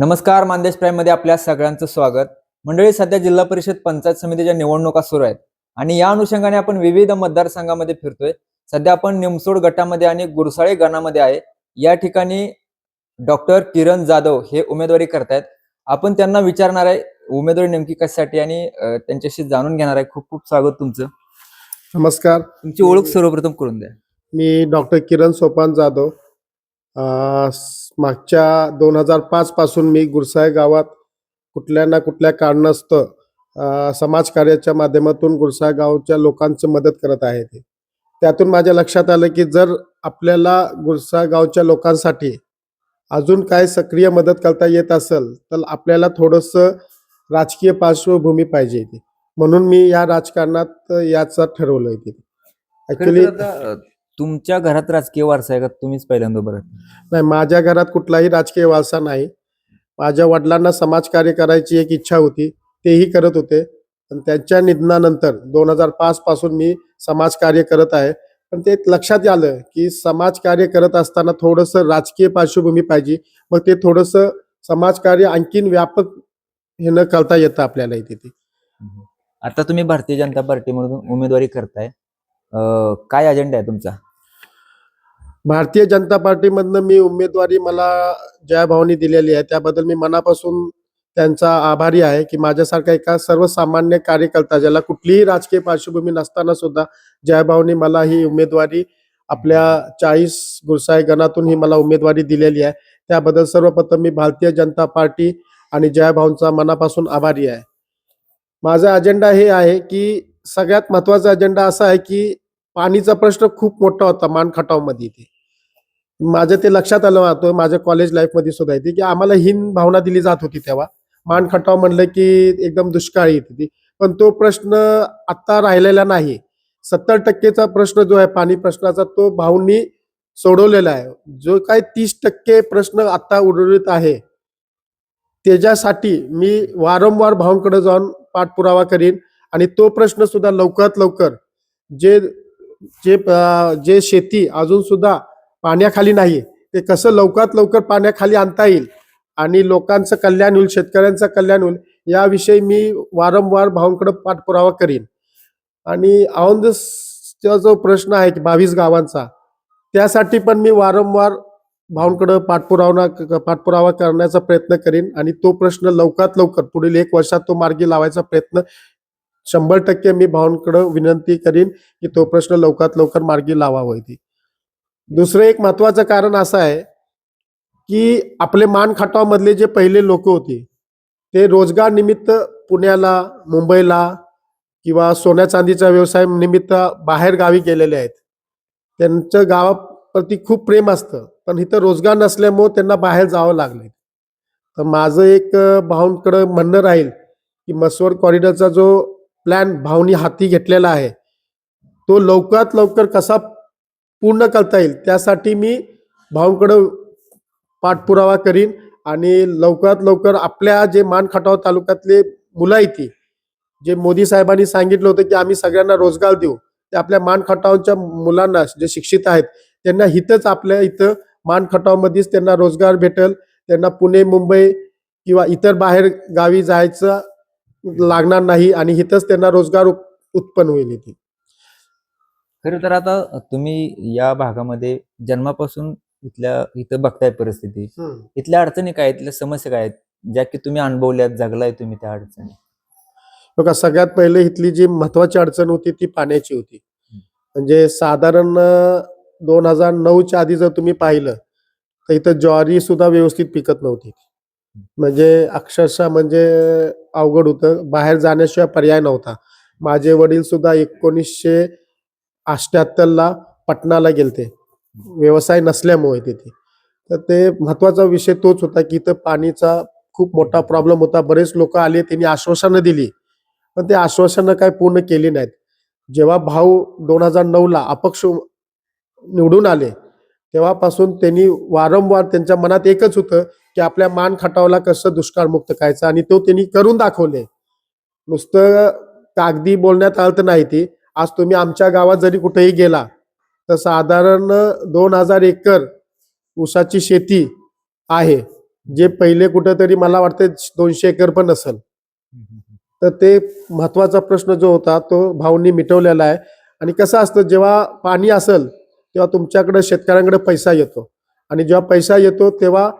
नमस्कार मानदेश प्राईममध्ये आपल्या सगळ्यांचं स्वागत. मंडळी सध्या जिल्हा परिषद पंचायत समितीच्या निवडणुका सुरू आहेत. आणि या अनुषंगाने आपण विविध मतदारसंघामध्ये फिरतोय. सध्या आपण निमसोड गटामध्ये आणि गुरसाळे गणामध्ये आहे. या ठिकाणी डॉक्टर किरण जाधव हे उमेदवारी करतायत. आपण त्यांना विचारणार आहे उमेदवारी नेमकी कशासाठी आणि त्यांच्याशी जाणून घेणार आहे. खूप खूप स्वागत तुमचं. नमस्कार. तुमची ओळख सर्वप्रथम करून द्या. मी डॉक्टर किरण सोपान जाधव. मागच्या दोन हजार पाच पासून मी गुरसाळे गावात कुठल्या ना कुठल्या कारणास्तव समाजकार्याच्या माध्यमातून गुरसाळे गावच्या लोकांची मदत करत आहे ते. त्यातून माझ्या लक्षात आलं की जर आपल्याला गुरसाळे गावच्या लोकांसाठी अजून काय सक्रिय मदत करता येत असेल तर आपल्याला थोडंसं राजकीय पार्श्वभूमी पाहिजे इथे. म्हणून मी या राजकारणात याचं ठरवलं इथे. ऍक्च्युली तुमच्या घरात राजकीय वारसा आहे का? तुम्हीच पहिल्यांदा बरं नाही माझ्या घरात कुठलाही राजकीय वारसा नाही. माझ्या वडिलांना समाजकार्य करायची एक इच्छा होती तेही करत होते. पण त्यांच्या निधनानंतर दोन हजार पाच पासून मी समाजकार्य करत आहे. पण ते लक्षात आलं की समाजकार्य करत असताना थोडंसं राजकीय पार्श्वभूमी पाहिजे. मग ते थोडंसं समाजकार्य आणखीन व्यापक हे न करता येतं आपल्याला इथे ते. आता तुम्ही भारतीय जनता पार्टीमधून उमेदवारी करताय. काय अजेंडा आहे तुमचा? भारतीय जनता पार्टीमधनं मी उमेदवारी मला जयाभावानी दिलेली आहे. त्याबद्दल मी मनापासून त्यांचा आभारी आहे की माझ्यासारखा एका सर्वसामान्य कार्यकर्ता ज्याला कुठलीही राजकीय पार्श्वभूमी नसताना सुद्धा जयभावनी मला ही उमेदवारी आपल्या चाळीस गुरसाई गणातून ही मला उमेदवारी दिलेली आहे. त्याबद्दल सर्वप्रथम मी भारतीय जनता पार्टी आणि जयभाऊंचा मनापासून आभारी आहे. माझा अजेंडा हे आहे की सगळ्यात महत्त्वाचा अजेंडा असा आहे की पाणीचा प्रश्न खूप मोठा होता मानखटावमध्ये इथे. माझं ते लक्षात आलं होतं माझ्या कॉलेज लाईफमध्ये सुद्धा येते की आम्हाला हीन भावना दिली जात होती तेव्हा. मानखटाव म्हणलं की एकदम दुष्काळी येते ती. पण तो प्रश्न आत्ता राहिलेला नाही. सत्तर टक्केचा प्रश्न जो आहे पाणी प्रश्नाचा तो भाऊंनी सोडवलेला आहे. जो काय तीस टक्के प्रश्न आत्ता उर्वरित आहे त्याच्यासाठी मी वारंवार भाऊंकडे जाऊन पाठपुरावा करीन. आणि तो प्रश्न सुद्धा लवकरात लवकर जे जे जे शेती अजून सुद्धा पाण्याखाली नाही ते कसं लवकरात लवकर पाण्याखाली आणता येईल आणि लोकांचं कल्याण होईल शेतकऱ्यांचं कल्याण होईल याविषयी मी वारंवार भावांकडे पाठपुरावा करीन. आणि औंधचा जो प्रश्न आहे की बावीस गावांचा त्यासाठी पण मी वारंवार भावांकडे पाठपुरावा पाठपुरावा करण्याचा प्रयत्न करीन आणि तो प्रश्न लवकरात लवकर पुढील एक वर्षात तो मार्गी लावायचा प्रयत्न शंभर टक्के मी भाऊंकडे विनंती करीन की तो प्रश्न लवकरात लवकर मार्गी लावावा इथे. दुसरं एक महत्वाचं कारण असं आहे की आपले मान मधले जे पहिले लोक होते ते रोजगार निमित्त पुण्याला मुंबईला किंवा सोन्या चांदीचा व्यवसाय निमित्त बाहेर गावी गेलेले आहेत. त्यांचं गावाप्रती खूप प्रेम असतं पण इथं रोजगार नसल्यामुळं त्यांना बाहेर जावं लागले तर माझं एक भाऊंकडं म्हणणं राहील की मसवड कॉरिडॉरचा जो प्लॅन भाऊनी हाती घेतलेला आहे. तो लवकरात लवकर कसा पूर्ण करता येईल त्यासाठी मी भाऊंकडं पाठपुरावा करीन आणि लवकरात लवकर आपल्या जे मान खटाव तालुक्यातले मुलं आहेत ती, जे मोदी साहेबांनी सांगितलं होतं की आम्ही सगळ्यांना रोजगार देऊ ते आपल्या मानखटावच्या मुलांना जे शिक्षित आहेत त्यांना हितच आपल्या इथं मानखटावमध्येच त्यांना रोजगार भेटेल त्यांना पुणे मुंबई किंवा इतर बाहेर गावी जायचं लागणार नाही आणि इथंच त्यांना रोजगार उत्पन्न होईल इथे. खरं तर आता तुम्ही या भागामध्ये जन्मापासून इथल्या इथं बघताय परिस्थिती. इथल्या अडचणी काय इथल्या समस्या काय आहेत? ज्या की तुम्ही अनुभवल्यात जगलाय तुम्ही त्या अडचणी. बघा सगळ्यात पहिले इथली जी महत्वाची अडचण होती ती पाण्याची होती. म्हणजे साधारण दोन हजार नऊच्या आधी जर तुम्ही पाहिलं तर इथं ज्वारी सुद्धा व्यवस्थित पिकत नव्हती. म्हणजे अक्षरशः म्हणजे अवघड होतं. बाहेर जाण्याशिवाय पर्याय नव्हता. माझे वडील सुद्धा एकोणीसशे अष्ट्याहत्तरला पटनाला गेलते. व्यवसाय नसल्यामुळे तिथे. तर ते महत्त्वाचा विषय तोच होता की इथं पाणीचा खूप मोठा प्रॉब्लेम होता. बरेच लोक आले त्यांनी आश्वासनं दिली. पण ते आश्वासनं काय पूर्ण केली नाहीत. जेव्हा भाऊ दोन हजार नऊला अपक्ष निवडून आले तेव्हापासून त्यांनी वारंवार त्यांच्या मनात एकच होतं की आपल्या मान खटावला कसं दुष्काळमुक्त करायचं? आणि तो त्यांनी करून दाखवले. नुसतं कागदी बोलण्यात आलं तर नाही ती. आज तुम्ही आमच्या गावात जरी कुठेही गेला तर साधारण दोन हजार एकर ऊसाची शेती आहे जे पहिले कुठंतरी मला वाटतं दोनशे एकर पण असेल तर ते महत्त्वाचा प्रश्न जो होता तो भाऊंनी मिटवलेला आहे. आणि कसं असतं जेव्हा पाणी असेल तेव्हा तुमच्याकडे शेतकऱ्यांकडे पैसा येतो. आणि जेव्हा पैसा येतो तेव्हा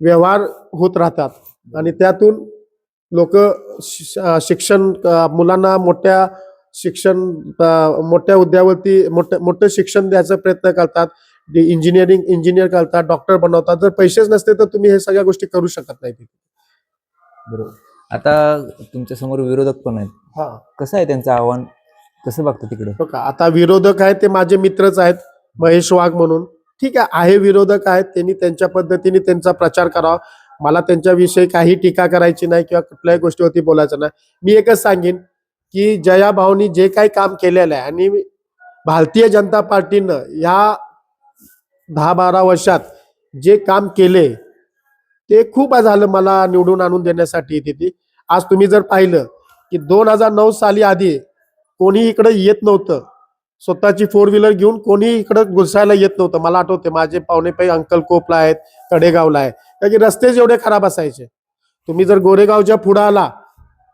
व्यवहार होत राहतात. आणि त्यातून लोक शिक्षण मुलांना मोठ्या शिक्षण मोठ्या हुद्द्यावरती मोठं मोठं शिक्षण द्यायचा प्रयत्न करतात. इंजिनिअरिंग इंजिनियर करतात डॉक्टर बनवतात. जर पैसेच नसते तर तुम्ही हे सगळ्या गोष्टी करू शकत नाही बरोबर. आता तुमच्यासमोर विरोधक पण आहेत. हा. कसं आहे त्यांचं आव्हान? कसं बघतं तिकडे? हो आता विरोधक आहेत ते माझे मित्रच आहेत. महेश वाघ म्हणून. ठीक आहे आहे विरोधक आहेत त्यांनी त्यांच्या पद्धतीने त्यांचा प्रचार करावा. मला त्यांच्याविषयी काही टीका करायची नाही किंवा कुठल्याही गोष्टीवरती बोलायचं नाही. मी एकच सांगेन की जया भाऊनी जे काही काम केलेलं आहे आणि भारतीय जनता पार्टीनं या दहा बारा वर्षात जे काम केले ते खूप झालं मला निवडून आणून देण्यासाठी तिथे. आज तुम्ही जर पाहिलं की दोन हजार नऊ साली आधी कोणी इकडे येत नव्हतं. स्वतःची फोर व्हीलर घेऊन कोणी इकडं घुसायला येत नव्हतं. मला आठवते माझे पाहुणे पाई अंकल कोपला आहेत कडेगावला आहे कारण की रस्तेच एवढे खराब असायचे. तुम्ही जर गोरेगावच्या पुढे आला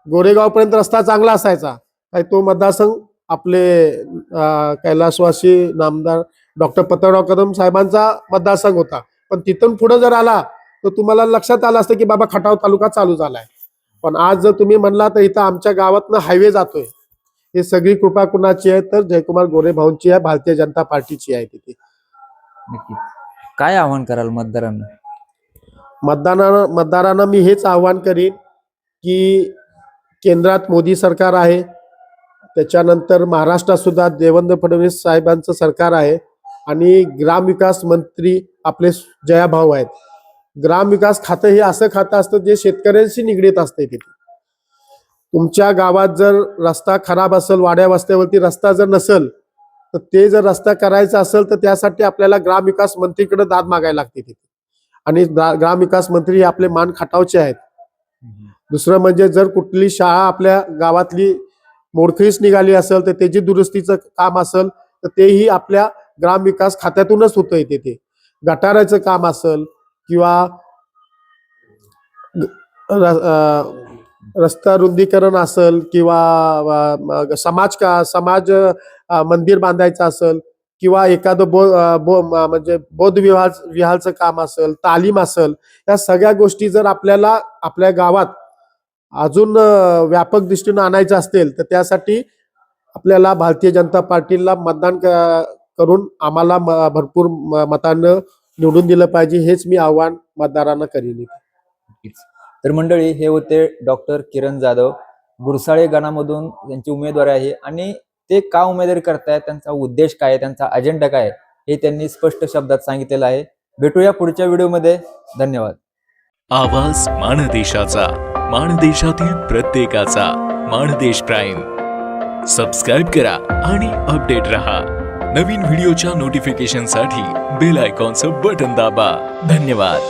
गोरेगावपर्यंत रस्ता चांगला असायचा. काही तो मतदारसंघ आपले कैलासवासी नामदार डॉक्टर पतराव कदम साहेबांचा मतदारसंघ होता. पण तिथून पुढे जर आला तर तुम्हाला लक्षात आलं असतं की बाबा खटाव तालुका चालू झालाय. पण आज जर तुम्ही म्हणला तर इथं आमच्या गावातनं हायवे जातोय. हे सगळी कृपा कुणाची आहे? तर जयकुमार गोरे भाऊंची आहे भारतीय जनता पार्टीची आहे तिथे. काय आव्हान कराल मतदारांना? मतदारांना मतदारांना मी हेच आव्हान करीन की केंद्रात मोदी सरकार आहे त्याच्यानंतर महाराष्ट्रात सुद्धा देवेंद्र फडणवीस साहेबांचं सरकार आहे आणि ग्रामविकास मंत्री आपले जयाभाऊ आहेत. ग्रामविकास खातं हे असं खातं असतं जे शेतकऱ्यांशी निगडीत असते तिथे. तुमच्या गावात जर रस्ता खराब असेल वाड्या वस्त्यावरती रस्ता जर नसेल तर ते जर रस्ता करायचा असेल तर त्यासाठी आपल्याला ग्रामविकास मंत्रीकडे दाद मागायला लागते तिथे. आणि ग्रामविकास मंत्री हे आपले मान खटावचे आहेत. दुसरं म्हणजे जर कुठली शाळा आपल्या गावातली मोडखळीस निघाली असेल तर त्याची दुरुस्तीचं काम असेल तर तेही आपल्या ग्रामविकास खात्यातूनच होतं येते ते गटाराचं काम असेल किंवा रस्ता रुंदीकरण असेल किंवा मग समाज का समाज मंदिर बांधायचं असेल किंवा एखादं बो बो म्हणजे बौद्ध विहार विहारचं काम असेल तालीम असेल या सगळ्या गोष्टी जर आपल्याला आपल्या गावात अजून व्यापक दृष्टीनं आणायचं असतील तर त्यासाठी आपल्याला भारतीय जनता पार्टीला मतदान क- करून आम्हाला म- भरपूर म- मतानं निवडून दिलं पाहिजे हेच मी आव्हान मतदारांना करीन. तर मंडळी हे होते डॉक्टर किरण जाधव. गुरसाळे गणामधून त्यांची उमेदवारी आहे आणि ते का उमेदवारी करतायत त्यांचा उद्देश काय आहे, त्यांचा अजेंडा काय हे त्यांनी स्पष्ट शब्दात सांगितलेलं आहे. भेटूया पुढच्या व्हिडिओमध्ये. धन्यवाद. आवाज माणदेशाचा माणदेशातील प्रत्येकाचा माणदेश प्राईम. सबस्क्राईब करा आणि अपडेट रहा. नवीन व्हिडिओच्या नोटिफिकेशनसाठी बेल आयकॉनचं बटन दाबा. धन्यवाद.